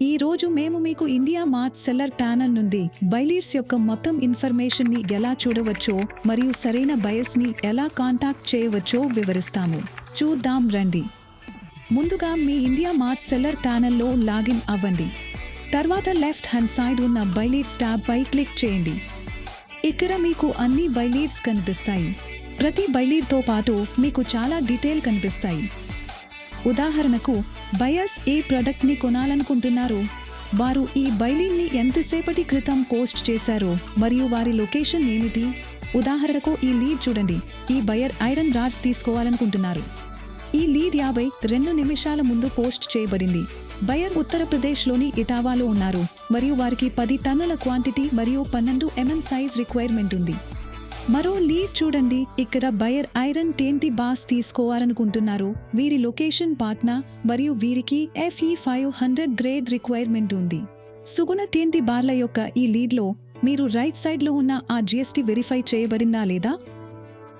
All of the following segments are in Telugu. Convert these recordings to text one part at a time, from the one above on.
ఈ రోజు మేము మీకు ఇండియా మార్ట్ సెల్లర్ ప్యానల్ నుండి బైలీర్స్ యొక్క మొత్తం ఇన్ఫర్మేషన్ని ఎలా చూడవచ్చో మరియు సరైన బయస్ని ఎలా కాంటాక్ట్ చేయవచ్చో వివరిస్తాము. చూద్దాం రండి. ముందుగా మీ ఇండియా మార్ట్ సెల్లర్ ప్యానల్లో లాగిన్ అవ్వండి. తర్వాత లెఫ్ట్ హ్యాండ్ సైడ్ ఉన్న బైలీడ్స్ ట్యాబ్ పై క్లిక్ చేయండి. ఇక్కడ మీకు అన్ని బైలీడ్స్ కనిపిస్తాయి. ప్రతి బైలీడ్తో పాటు మీకు చాలా డీటెయిల్ కనిపిస్తాయి. ఉదాహరణకు బయస్ ఏ ప్రొడక్ట్ని కొనాలనుకుంటున్నారు. వారు ఈ బైలింగ్ని ఎంతసేపటి క్రితం పోస్ట్ చేశారో? మరియు వారి లొకేషన్ ఏమిటి? ఉదాహరణకు ఈ లీడ్ చూడండి. ఈ బయర్ ఐరన్ రాడ్స్ తీసుకోవాలనుకుంటున్నారు. ఈ లీడ్ యాభై రెండు నిమిషాల ముందు పోస్ట్ చేయబడింది. బయర్ ఉత్తరప్రదేశ్లోని ఇటావాలో ఉన్నారు. మరియు వారికి పది టన్నుల క్వాంటిటీ మరియు పన్నెండు ఎంఎం సైజ్ రిక్వైర్మెంట్ ఉంది. మరో లీడ్ చూడండి. ఇక్కడ బయర్ ఐరన్ టేంటి బాస్ తీసుకోవాలనుకుంటున్నారు. వీరి లొకేషన్ పాట్నా మరియు వీరికి FE five hundred grade requirement ఉంది. సుగుణ టేంటి బార్ల యొక్క ఈ లీడ్లో మీరు రైట్ సైడ్లో ఉన్న ఆ జిఎస్టీ వెరిఫై చేయబడిందా లేదా?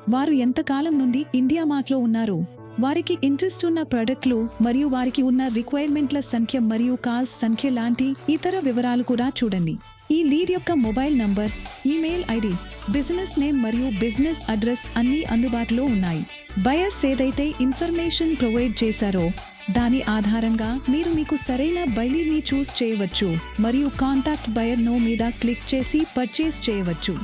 వారు ఎంతకాలం నుండి ఇండియా మార్ట్లో ఉన్నారు? వారికి ఇంట్రెస్ట్ ఉన్న ప్రొడక్ట్లు మరియు వారికి ఉన్న రిక్వైర్మెంట్ల సంఖ్య మరియు కాల్స్ సంఖ్య లాంటి ఇతర వివరాలు కూడా చూడండి. ఈ లీడ్ యొక్క mobile number email ID business name మరియు బిజినెస్ అడ్రస్ అన్నీ అందుబాటులో ఉన్నాయి. బయస్ ఏదైతే ఇన్ఫర్మేషన్ ప్రొవైడ్ చేశారో దాని ఆధారంగా మీరు మీకు సరైన బైలీని చూస్ చేయవచ్చు మరియు కాంటాక్ట్ బయర్ నో మీద క్లిక్ చేసి పర్చేస్ చేయవచ్చు.